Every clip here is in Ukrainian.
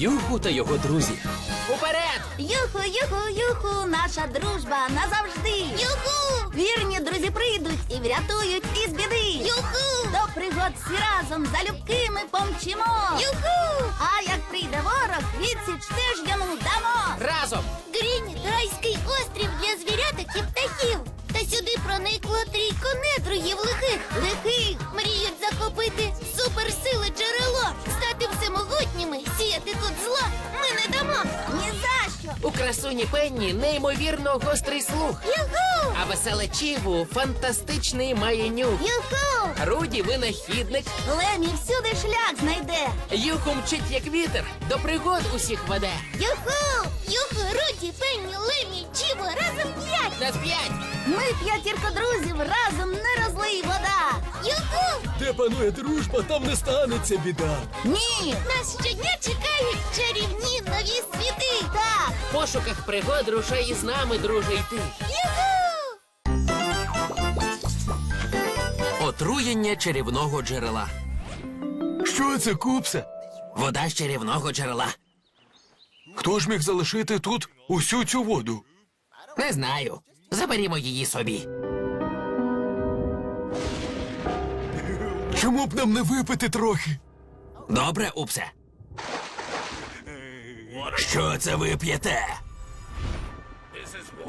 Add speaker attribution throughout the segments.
Speaker 1: Юху та його друзі. Уперед!
Speaker 2: Юху, юху, юху, наша дружба назавжди. Юху! Вірні друзі прийдуть і врятують із біди. Юху! До пригод всі разом залюбки ми помчимо. Юху! А як прийде ворог, відсіч теж йому дамо.
Speaker 1: Разом!
Speaker 2: Грінь райський острів для звіряток і птахів. Та сюди проникло трійко недругів лихих. Лихих мріють захопити суперсили джерело, стати всемогутніми, сіяти тут зло. Ми не дамо. Ні за.
Speaker 1: У красуні Пенні неймовірно гострий слух.
Speaker 2: Юху!
Speaker 1: А веселе Чіву фантастичний має нюх.
Speaker 2: Юху!
Speaker 1: Руді винахідник.
Speaker 2: Лемі всюди шлях знайде.
Speaker 1: Юху мчить як вітер, до пригод усіх веде.
Speaker 2: Юху! Юху, Руді, Пенні, Лемі, Чіво, разом п'ять!
Speaker 1: На п'ять!
Speaker 2: Ми п'ятірка друзів, разом не розлий вода! Юху!
Speaker 3: Де панує дружба, там не станеться біда.
Speaker 2: Ні! Нас щодня чекають чарівні нові світи!
Speaker 1: В пошуках пригод рушай із нами, друже, йти. Отруєння чарівного джерела.
Speaker 3: Що це, купсе?
Speaker 1: Вода з чарівного джерела.
Speaker 3: Хто ж міг залишити тут усю цю воду?
Speaker 1: Не знаю. Заберімо її собі.
Speaker 3: Чому б нам не випити трохи?
Speaker 1: Добре, Упсе. Що це ви п'єте?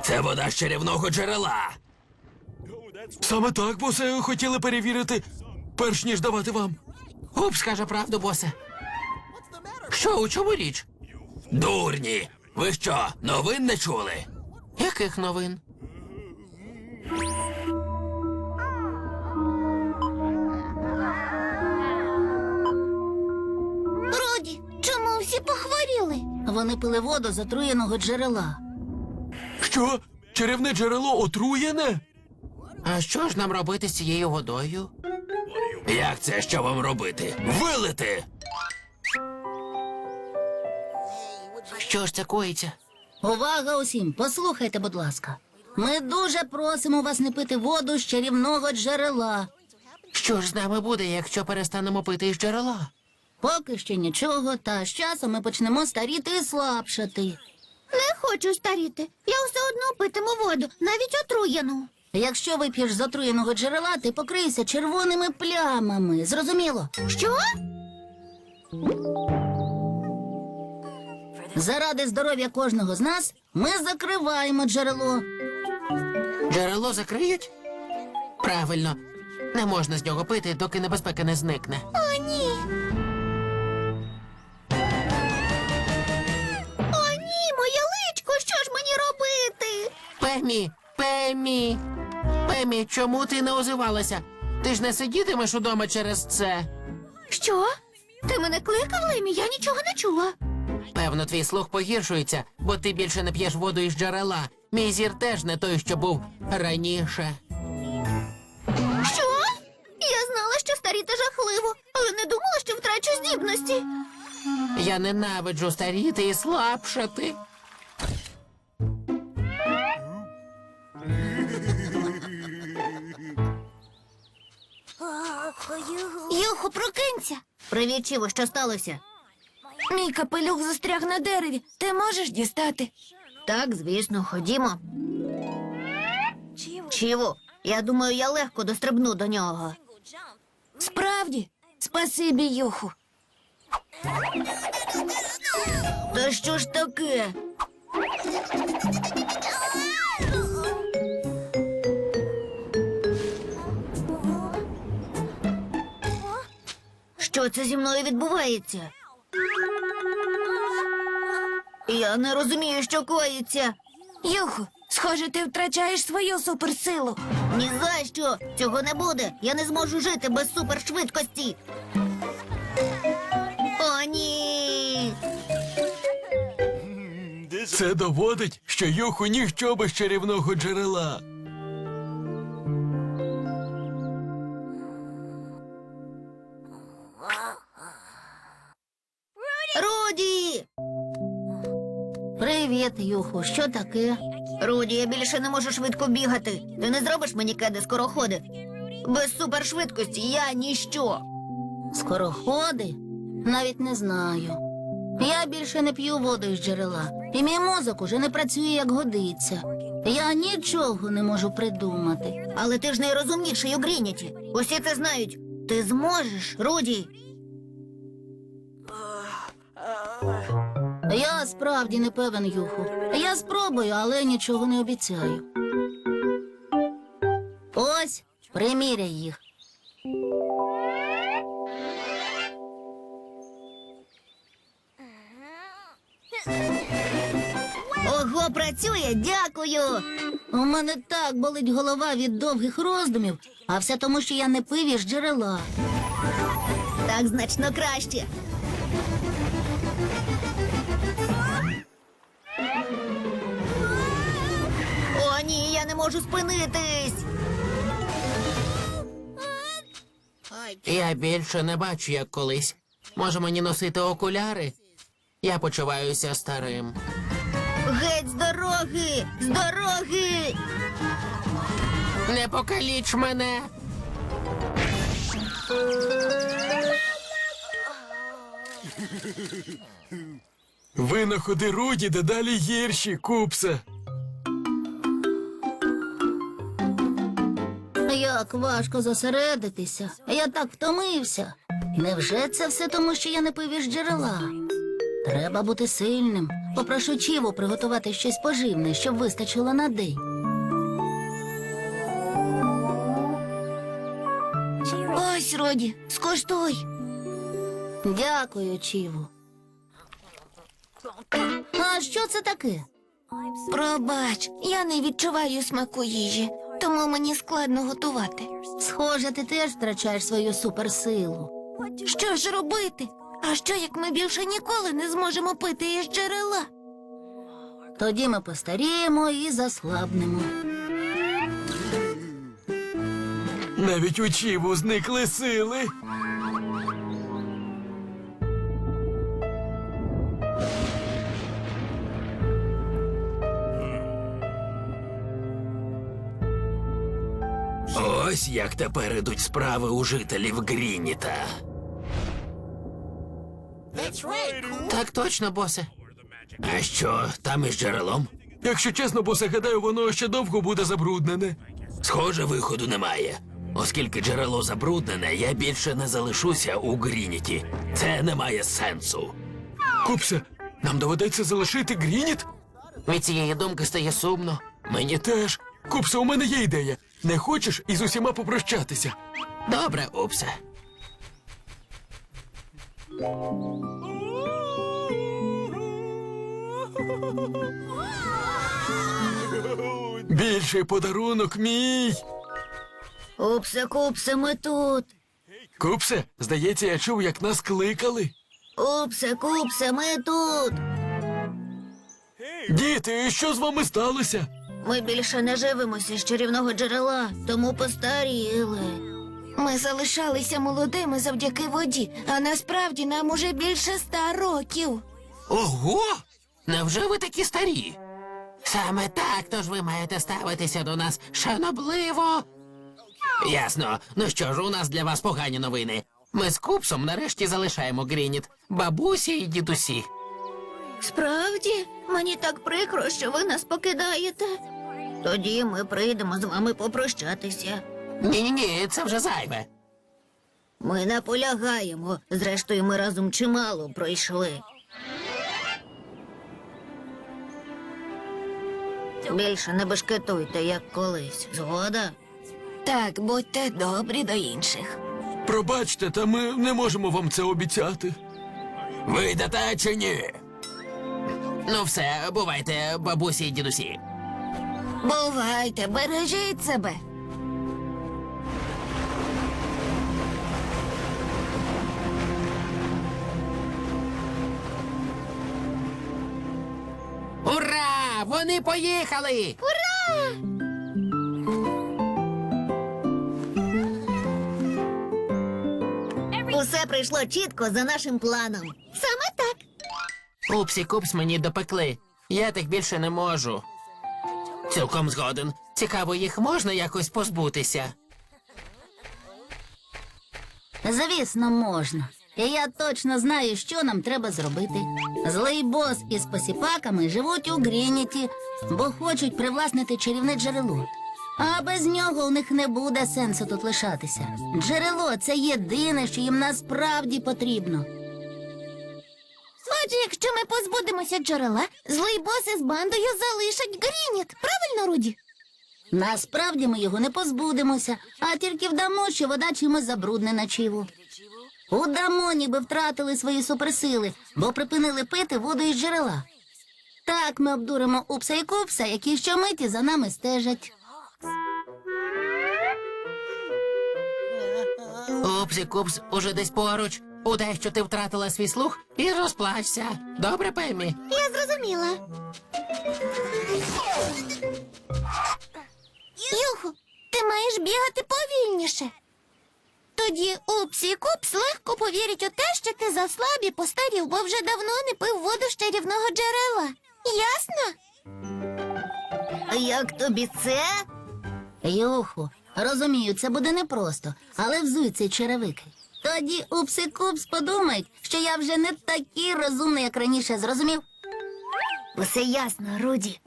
Speaker 1: Це вода з чарівного джерела.
Speaker 3: Саме так, босе, хотіли перевірити, перш ніж давати вам.
Speaker 1: Упс каже правду, босе. Що, у чому річ? Дурні! Ви що, новин не чули? Яких новин?
Speaker 2: Вони пили воду з отруєного джерела.
Speaker 3: Що? Чарівне джерело отруєне?
Speaker 1: А що ж нам робити з цією водою? Як це що вам робити? Вилити! Що ж це коїться?
Speaker 2: Увага усім! Послухайте, будь ласка. Ми дуже просимо вас не пити воду з чарівного джерела.
Speaker 1: Що ж з нами буде, якщо перестанемо пити із джерела?
Speaker 2: Поки що нічого, та з часом ми почнемо старіти і слабшати. Не хочу старіти. Я все одно питиму воду, навіть отруєну. Якщо вип'єш з отруєного джерела, ти покрийся червоними плямами. Зрозуміло? Що? Заради здоров'я кожного з нас ми закриваємо джерело.
Speaker 1: Джерело закриють? Правильно. Не можна з нього пити, доки небезпека не зникне.
Speaker 2: О, ні.
Speaker 1: Пемі, Пемі. Пемі, чому ти не озивалася? Ти ж не сидітимеш удома через це.
Speaker 2: Що? Ти мене кликав, Лемі? Я нічого не чула.
Speaker 1: Певно, твій слух погіршується, бо ти більше не п'єш воду із джерела. Мій зір теж не той, що був раніше.
Speaker 2: Що? Я знала, що старіти жахливо, але не думала, що втрачу здібності.
Speaker 1: Я ненавиджу старіти і слабшати.
Speaker 2: Юху, прокинься. Привіт, Чіво, що сталося? Мій капелюх застряг на дереві. Ти можеш дістати? Так, звісно, ходімо. Чіво, я думаю, я легко дострибну до нього. Справді, спасибі, Юху. Та що ж таке? Що це зі мною відбувається? Я не розумію, що коїться. Юху, схоже, ти втрачаєш свою суперсилу. Ні за що! Цього не буде. Я не зможу жити без супершвидкості. О, ні.
Speaker 3: Це доводить, що Юху ніщо без чарівного джерела.
Speaker 2: Привіт, Юху. Що таке? Руді, я більше не можу швидко бігати. Ти не зробиш мені кеди скороходи. Без супершвидкості я ніщо. Скороходи? Навіть не знаю. Я більше не п'ю воду із джерела, і мій мозок уже не працює як годиться. Я нічого не можу придумати. Але ти ж найрозумніший у Грініті. Усі це знають. Ти зможеш, Руді. Я справді не певен, Юху. Я спробую, але нічого не обіцяю. Ось, приміряй їх. Ого, працює, дякую. У мене так болить голова від довгих роздумів, а все тому, що я не пив із джерела. Так значно краще. Можу спинитись.
Speaker 1: Я більше не бачу, як колись. Може мені носити окуляри? Я почуваюся старим.
Speaker 2: Геть з дороги! З дороги!
Speaker 1: Не покаліч мене.
Speaker 3: Винаходи Руді дедалі гірші, купсе.
Speaker 2: Як важко зосередитися. Я так втомився. Невже це все тому, що я не пив із джерела? Треба бути сильним. Попрошу Чіву приготувати щось поживне, щоб вистачило на день. Ось, Роді, скуштуй. Дякую, Чіву. А що це таке?
Speaker 4: Пробач, я не відчуваю смаку їжі, тому мені складно готувати.
Speaker 2: Схоже, ти теж втрачаєш свою суперсилу.
Speaker 4: Що ж робити? А що як ми більше ніколи не зможемо пити із джерела?
Speaker 2: Тоді ми постаріємо і заслабнемо.
Speaker 3: Навіть у Чіву зникли сили.
Speaker 1: Як тепер ідуть справи у жителів Грініта. Так точно, босе. А що там із джерелом?
Speaker 3: Якщо чесно, босе, гадаю, воно ще довго буде забруднене.
Speaker 1: Схоже, виходу немає. Оскільки джерело забруднене, я більше не залишуся у Грініті. Це не має сенсу.
Speaker 3: Купсе, нам доведеться залишити Грініт?
Speaker 1: Від цієї думки стає сумно. Мені
Speaker 3: Теж. Купсе, у мене є ідея. Не хочеш із усіма попрощатися?
Speaker 1: добре, Упсе.
Speaker 3: Більший подарунок мій.
Speaker 2: Упсе, купсе, ми тут.
Speaker 3: Купсе, здається, я чув, як нас кликали.
Speaker 2: Упсе, купсе, ми тут.
Speaker 3: Діти, що з вами сталося?
Speaker 2: Ми більше не живемося з чарівного джерела, тому постаріли.
Speaker 4: Ми залишалися молодими завдяки воді, а насправді нам уже більше ста років.
Speaker 1: Ого! Невже ви такі старі? Саме так, тож ви маєте ставитися до нас шанобливо. Ясно. Ну що ж, у нас для вас погані новини. Ми з Купсом нарешті залишаємо Грініт, бабусі і дідусі.
Speaker 2: Справді, мені так прикро, що ви нас покидаєте. Тоді ми прийдемо з вами попрощатися.
Speaker 1: Ні-ні, ні це вже зайве.
Speaker 2: Ми наполягаємо. Зрештою, ми разом чимало пройшли. Більше не бешкетуйте, як колись. Згода?
Speaker 4: Так, будьте добрі до інших.
Speaker 3: Пробачте, та ми не можемо вам це обіцяти.
Speaker 1: Ви йдете чи ні? Ну, все, бувайте, бабусі і дідусі.
Speaker 4: Бувайте, бережіть себе.
Speaker 1: Ура! Вони поїхали! Ура!
Speaker 2: Усе прийшло чітко за нашим планом. Саме так.
Speaker 1: Упсі купс мені допекли. Я так більше не можу. Цілком згоден. Цікаво, їх можна якось позбутися.
Speaker 2: Звісно, можна. І я точно знаю, що нам треба зробити. Злий бос із посіпаками живуть у Грініті, бо хочуть привласнити чарівне джерело. А без нього у них не буде сенсу тут лишатися. Джерело це єдине, що їм насправді потрібно.
Speaker 4: Отже, якщо ми позбудемося джерела, злий бос із бандою залишать Грініт. Правильно, Руді?
Speaker 2: Насправді ми його не позбудемося, а тільки вдамо, що вода чимось забруднена чиву. Удамо, ніби втратили свої суперсили, бо припинили пити воду із джерела. Так ми обдуримо Упса і Купса, які щомиті за нами стежать.
Speaker 1: Упсі купс уже десь поруч. Удай, що ти втратила свій слух, і розплачся. Добре, Пемі?
Speaker 4: Я зрозуміла. Юху, ти маєш бігати повільніше. Тоді Упсі і Купс легко повірять у те, що ти заслаб і постарів, бо вже давно не пив воду з чарівного джерела. Ясно?
Speaker 2: Як тобі це? Юху, розумію, це буде непросто, але взуй цей черевики. Тоді Упс і Купс подумають, що я вже не такий розумний, як раніше, зрозумів?
Speaker 4: Усе ясно, Руді.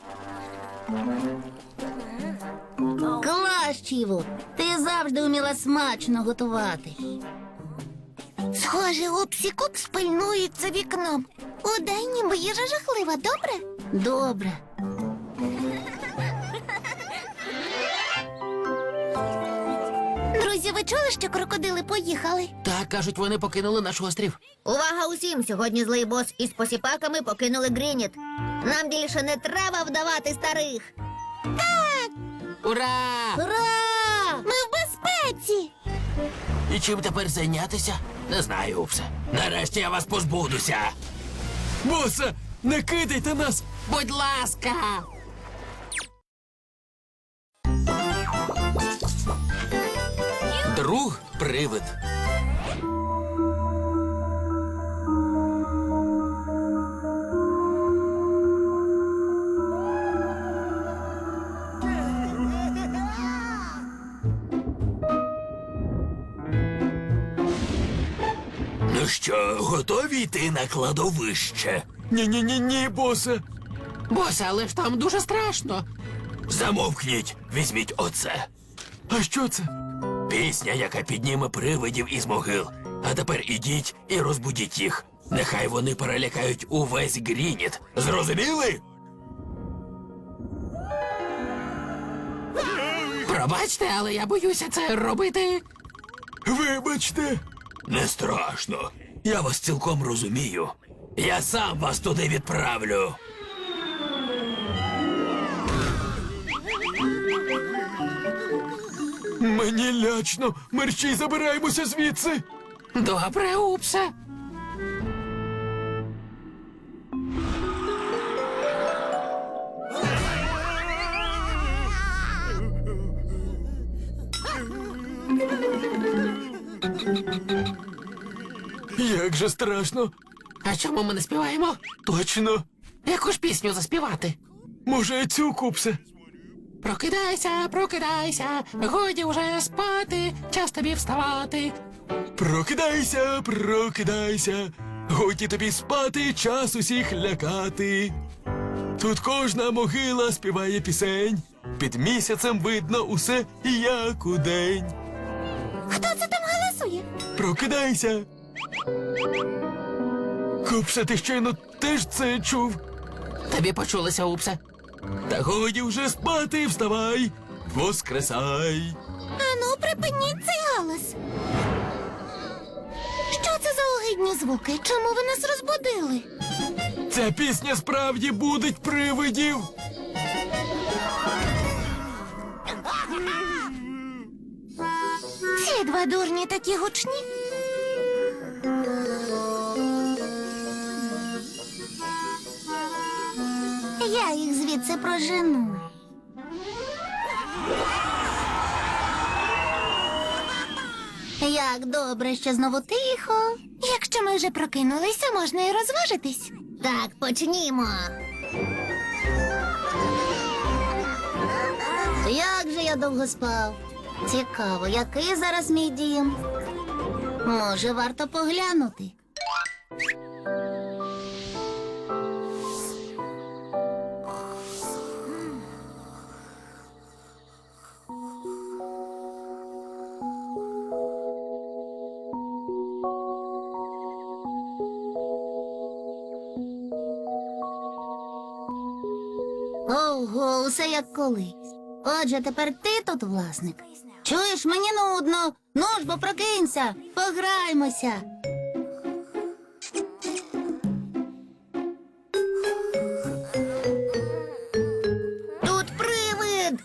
Speaker 2: Клас, Чіву, ти завжди вміла смачно готувати.
Speaker 4: Схоже, Упсі і Купс пильнують за вікном. Удай, ніби їжа жахлива, добре?
Speaker 2: Добре.
Speaker 4: Ви чули, що крокодили поїхали?
Speaker 1: Так, кажуть, вони покинули наш острів.
Speaker 5: Увага усім! Сьогодні злий бос із посіпаками покинули Грініт. Нам більше не треба вдавати старих.
Speaker 1: Ура!
Speaker 2: Ура!
Speaker 4: Ми в безпеці.
Speaker 1: І чим тепер зайнятися? Не знаю, Упсе. Нарешті я вас позбудуся.
Speaker 3: Босе, не кидайте нас!
Speaker 1: Будь ласка.
Speaker 3: Друг привид.
Speaker 1: Ну що, готові йти на кладовище?
Speaker 3: Ні-ні-ні, ні, босе.
Speaker 1: Босе, але ж там дуже страшно. Замовкніть, візьміть оце.
Speaker 3: А що це?
Speaker 1: Пісня, яка підніме привидів із могил. А тепер ідіть і розбудіть їх. Нехай вони перелякають увесь Грініт. Зрозуміли? Пробачте, але я боюся це робити.
Speaker 3: Вибачте.
Speaker 1: Не страшно. Я вас цілком розумію. Я сам вас туди відправлю.
Speaker 3: Мені лячно. Мерщій забираємося звідси.
Speaker 1: Добре, Упсе.
Speaker 3: Як же страшно.
Speaker 1: А чому ми не співаємо?
Speaker 3: Точно.
Speaker 1: Яку ж пісню заспівати?
Speaker 3: Може, цю купсе?
Speaker 1: Прокидайся, прокидайся, годі вже спати, час тобі вставати.
Speaker 3: Прокидайся, прокидайся. Годі тобі спати, час усіх лякати. Тут кожна могила співає пісень. Під місяцем видно усе, як удень.
Speaker 4: Хто це там голосує?
Speaker 3: Прокидайся. Купсе, ти щойно теж це чув.
Speaker 1: Тобі почулося, Упсе.
Speaker 3: Та годі вже спати, вставай, воскресай.
Speaker 4: Ану, припиніть цей галас. Що це за огидні звуки? Чому ви нас розбудили?
Speaker 3: Ця пісня справді будить привидів.
Speaker 4: Ці два дурні такі гучні.
Speaker 2: Звідси прожену. Як добре, що знову тихо.
Speaker 4: Якщо ми вже прокинулися, можна і розважитись.
Speaker 5: Так, почнімо.
Speaker 2: Як же я довго спав? Цікаво, який зараз мій дім? Може, варто поглянути. Усе як колись. Отже, тепер ти тут власник. Чуєш, мені нудно. Ну ж, бо прокинься, пограймося. Тут привид.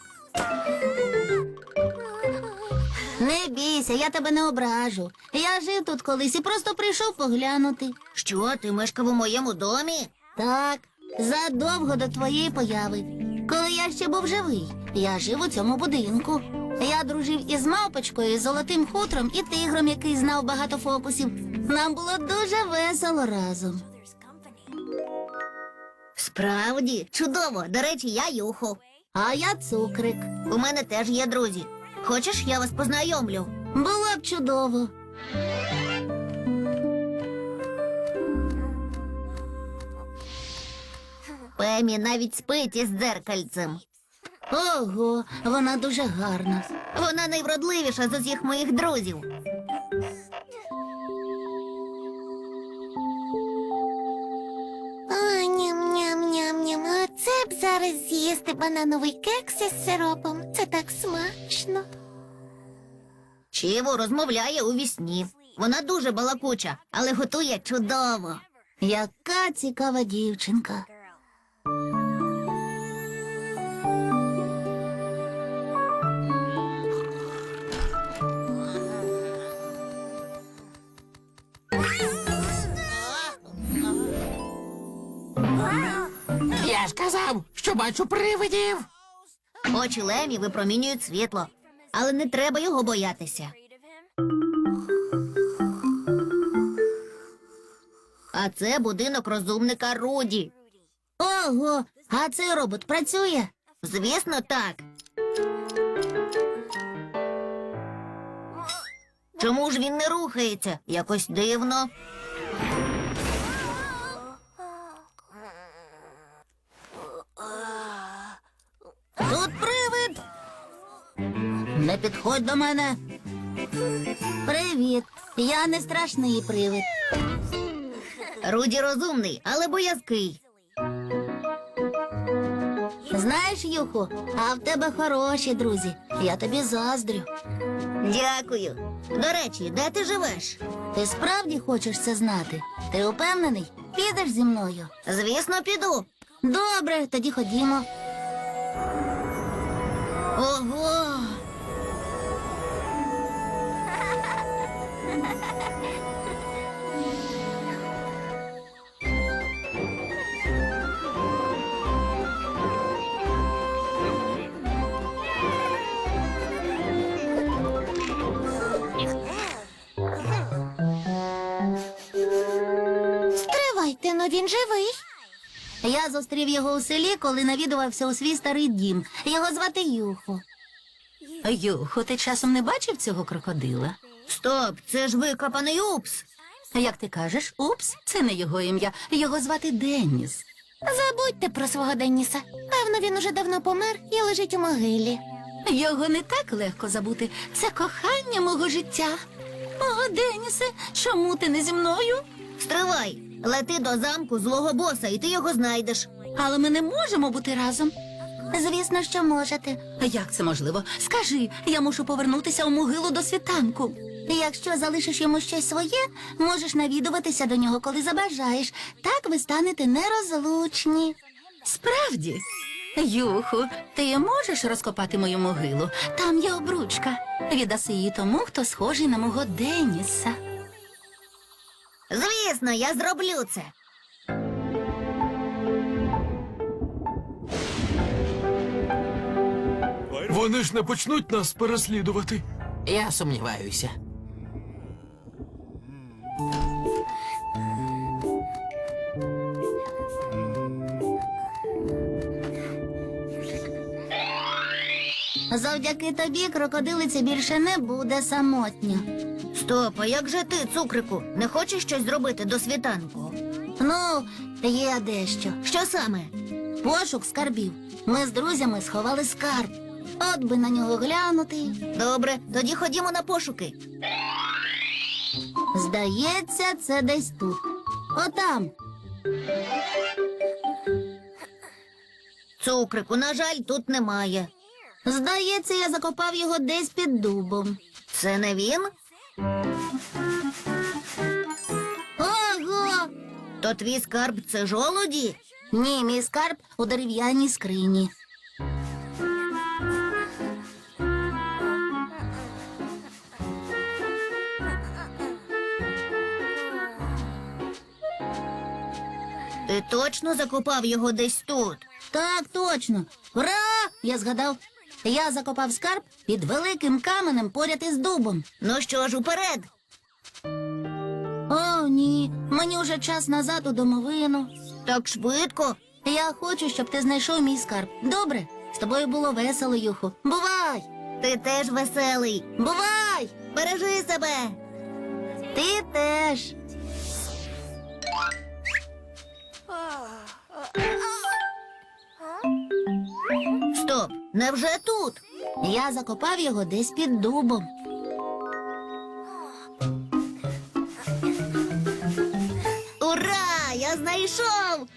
Speaker 2: Не бійся, я тебе не ображу. Я жив тут колись і просто прийшов поглянути.
Speaker 5: Що, ти мешкав у моєму домі?
Speaker 2: Так, задовго до твоєї появи. Я ще був живий, я жив у цьому будинку. Я дружив із мавпочкою, золотим хутром і тигром, який знав багато фокусів. Нам було дуже весело разом.
Speaker 5: Справді, чудово. До речі, я Юху.
Speaker 2: А я цукрик.
Speaker 5: У мене теж є друзі. Хочеш, я вас познайомлю?
Speaker 2: Було б чудово.
Speaker 5: Пемі навіть спить із дзеркальцем.
Speaker 2: Ого, вона дуже гарна.
Speaker 5: Вона найвродливіша з усіх моїх друзів.
Speaker 4: О, ням-ням-ням-ням. Оце б зараз з'їсти банановий кекс із сиропом. Це так смачно.
Speaker 5: Чіво розмовляє у вісні. Вона дуже балакуча, але готує чудово.
Speaker 2: Яка цікава дівчинка.
Speaker 1: Ж казав, що бачу привидів.
Speaker 5: Очі Лемі випромінюють світло, але не треба його боятися. А це будинок розумника Руді.
Speaker 2: Ого, а цей робот працює?
Speaker 5: Звісно, так. Чому ж він не рухається? Якось дивно.
Speaker 2: Підходь до мене. Привіт. Я не страшний привид.
Speaker 5: Руді розумний, але боязкий.
Speaker 2: Знаєш, Юху, а в тебе хороші друзі. Я тобі заздрю.
Speaker 5: Дякую. До речі, де ти живеш?
Speaker 2: Ти справді хочеш це знати? Ти упевнений? Підеш зі мною.
Speaker 5: Звісно, піду.
Speaker 2: Добре, тоді ходімо.
Speaker 5: Ого.
Speaker 4: Він живий.
Speaker 2: Я зустрів його у селі, коли навідувався у свій старий дім. Його звати Юхо. Юхо, ти часом не бачив цього крокодила?
Speaker 5: Стоп, це ж викопаний упс.
Speaker 2: Як ти кажеш, упс, це не його ім'я. Його звати Денніс.
Speaker 4: Забудьте про свого Денніса. Певно, він уже давно помер і лежить у могилі.
Speaker 2: Його не так легко забути. Це кохання мого життя. Мого Денісе, чому ти не зі мною?
Speaker 5: Стривай, лети до замку злого боса, і ти його знайдеш.
Speaker 2: Але ми не можемо бути разом. Звісно, що можете. Як це можливо? Скажи, я мушу повернутися у могилу до світанку. Якщо залишиш йому щось своє, можеш навідуватися до нього, коли забажаєш. Так ви станете нерозлучні. Справді. Юху, ти можеш розкопати мою могилу? Там є обручка. Віддаси її тому, хто схожий на мого Деніса.
Speaker 5: Звісно, я зроблю це.
Speaker 3: Вони ж не почнуть нас переслідувати.
Speaker 1: Я сумніваюся.
Speaker 2: Завдяки тобі крокодилиця більше не буде самотня.
Speaker 5: Стоп, а як же ти, цукрику? Не хочеш щось зробити до світанку?
Speaker 2: Ну, є дещо.
Speaker 5: Що саме?
Speaker 2: Пошук скарбів. Ми з друзями сховали скарб. От би на нього глянути.
Speaker 5: Добре, тоді ходімо на пошуки.
Speaker 2: Здається, це десь тут. Отам.
Speaker 5: Цукрику, на жаль, тут немає.
Speaker 2: Здається, я закопав його десь під дубом.
Speaker 5: Це не він? То твій скарб це жолуді?
Speaker 2: Ні, мій скарб у дерев'яній скрині.
Speaker 5: Ти точно закопав його десь тут?
Speaker 2: Так, точно. Ура! Я згадав. Я закопав скарб під великим каменем поряд із дубом.
Speaker 5: Ну що ж, уперед?
Speaker 2: О, ні. Мені вже час назад у домовину.
Speaker 5: Так швидко.
Speaker 2: Я хочу, щоб ти знайшов мій скарб. Добре? З тобою було весело, Юху. Бувай!
Speaker 5: Ти теж веселий.
Speaker 2: Бувай!
Speaker 5: Бережи себе.
Speaker 2: Ти теж.
Speaker 5: Стоп, невже тут?
Speaker 2: Я закопав його десь під дубом.
Speaker 5: Знайшов!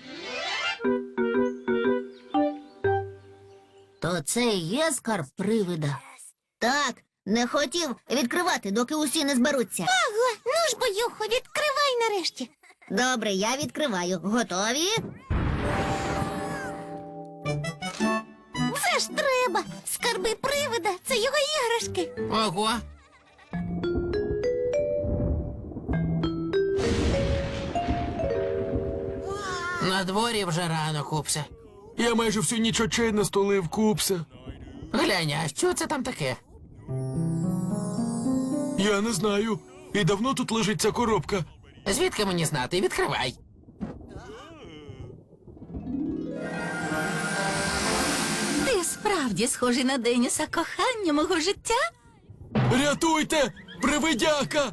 Speaker 2: То це і є скарб привида.
Speaker 5: Так, не хотів відкривати, доки усі не зберуться.
Speaker 4: Ага, ну ж боюху, відкривай нарешті.
Speaker 5: Добре, я відкриваю. Готові?
Speaker 4: Це ж треба. Скарби привида, це його іграшки.
Speaker 1: Ого. На дворі вже рано, купсе.
Speaker 3: Я майже всю ніч очей не столив, купсе.
Speaker 1: Глянь, а що це там таке?
Speaker 3: Я не знаю. І давно тут лежить ця коробка.
Speaker 1: Звідки мені знати? Відкривай.
Speaker 6: Ти справді схожий на Деніса кохання мого життя.
Speaker 3: Рятуйте! Привидяка!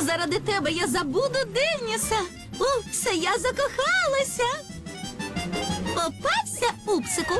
Speaker 6: Заради тебе я забуду Деніса. Упсе, я закохалася. Попався, Упсику.